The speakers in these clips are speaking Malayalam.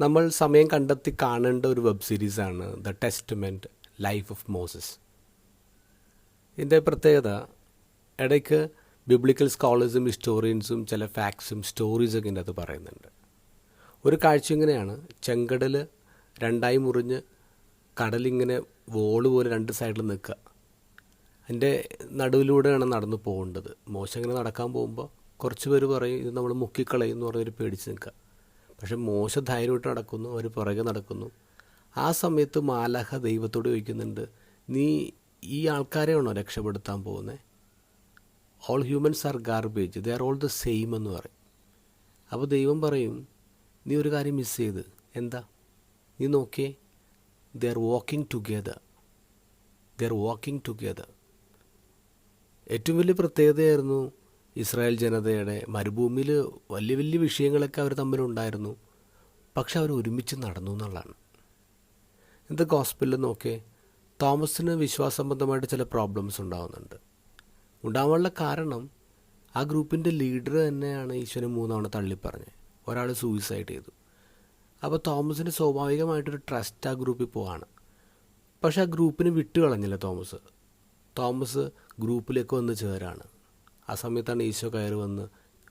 നമ്മൾ സമയം കണ്ടെത്തി കാണേണ്ട ഒരു web സീരീസാണ് the testament life of Moses ഇതിന്റെ പ്രത്യേകത ഇടയ്ക്ക് ബിബ്ലിക്കൽ സ്കോളേഴ്സും ഹിസ്റ്റോറിയൻസും ചില ഫാക്ട്സും സ്റ്റോറീസൊക്കെ ഇതിന്റെ അത് പറയുന്നുണ്ട്. ഒരു കാഴ്ച ഇങ്ങനെയാണ്. ചെങ്കടൽ രണ്ടായി മുറിഞ്ഞ് കടലിങ്ങനെ വോൾ പോലെ രണ്ട് സൈഡിൽ നിൽക്കുക. അതിന്റെ നടുവിലൂടെയാണ് നടന്നു പോകേണ്ടത്. മോശം ഇങ്ങനെ നടക്കാൻ പോകുമ്പോൾ കുറച്ച് പേര് പറയും ഇത് നമ്മൾ മുക്കിക്കളയും എന്ന് പറഞ്ഞൊരു പേടിച്ച് നിൽക്കുക. പക്ഷെ മോശ ധൈര്യമായിട്ട് നടക്കുന്നു അവർ പുറകെ നടക്കുന്നു. ആ സമയത്ത് മാലഹ ദൈവത്തോട് ചോദിക്കുന്നുണ്ട് നീ ഈ ആൾക്കാരെയാണോ രക്ഷപ്പെടുത്താൻ പോകുന്നത് all humans are garbage they are all the same എന്ന് പറയും. അപ്പോൾ ദൈവം പറയും നീ ഒരു കാര്യം മിസ് ചെയ്ത്. എന്താ? നീ നോക്കിയേ they are walking together they are walking together ഏറ്റവും വലിയ പ്രത്യേകതയായിരുന്നു ഇസ്രായേൽ ജനതയുടെ മരുഭൂമിയിൽ വലിയ വലിയ വിഷയങ്ങളൊക്കെ അവർ തമ്മിലുണ്ടായിരുന്നു. പക്ഷെ അവർ ഒരുമിച്ച് നടന്നു എന്നുള്ളതാണ്. ഇന്നത്തെ ഹോസ്പിറ്റലിൽ നോക്കേ തോമസിന് വിശ്വാസസംബന്ധമായിട്ട് ചില പ്രോബ്ലംസ് ഉണ്ടാകുന്നുണ്ട് ഉണ്ടാവാനുള്ള കാരണം ആ ഗ്രൂപ്പിന്റെ ലീഡർ തന്നെയാണ് ഈശ്വരൻ മൂന്നവണ തള്ളിപ്പറഞ്ഞത്. ഒരാൾ സൂയിസൈഡ് ചെയ്തു. അപ്പോൾ തോമസിന് സ്വാഭാവികമായിട്ടൊരു ട്രസ്റ്റ് ആ ഗ്രൂപ്പിൽ പോവാണ്. പക്ഷെ ആ ഗ്രൂപ്പിന് വിട്ടു കളഞ്ഞില്ല തോമസ്. തോമസ് ഗ്രൂപ്പിലേക്ക് വന്ന് ചേരാണ്. ആ സമയത്താണ് ഈശോ കയറി വന്ന്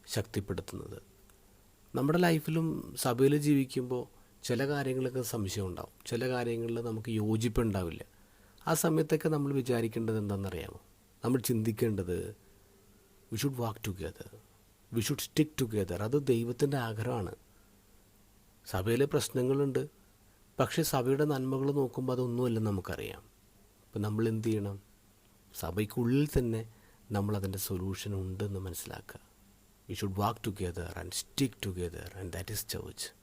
ശക്തിപ്പെടുത്തുന്നത്. നമ്മുടെ ലൈഫിലും സഭയിൽ ജീവിക്കുമ്പോൾ ചില കാര്യങ്ങളൊക്കെ സംശയം ഉണ്ടാവും. ചില കാര്യങ്ങളിൽ നമുക്ക് യോജിപ്പുണ്ടാവില്ല ആ സമയത്തൊക്കെ നമ്മൾ വിചാരിക്കേണ്ടത് എന്താണെന്നറിയാമോ? നമ്മൾ ചിന്തിക്കേണ്ടത് we should walk together we should stick together അത് ദൈവത്തിന്റെ ആഗ്രഹമാണ്. സഭയിലെ പ്രശ്നങ്ങളുണ്ട്. പക്ഷേ സഭയുടെ നന്മകൾ നോക്കുമ്പോൾ അതൊന്നുമല്ല നമുക്കറിയാം. അപ്പം നമ്മൾ എന്ത് ചെയ്യണം? സഭയ്ക്കുള്ളിൽ തന്നെ നമ്മളതിന്റെ സൊല്യൂഷൻ ഉണ്ടെന്ന് മനസ്സിലാക്കുക. We should walk together and stick together and that is church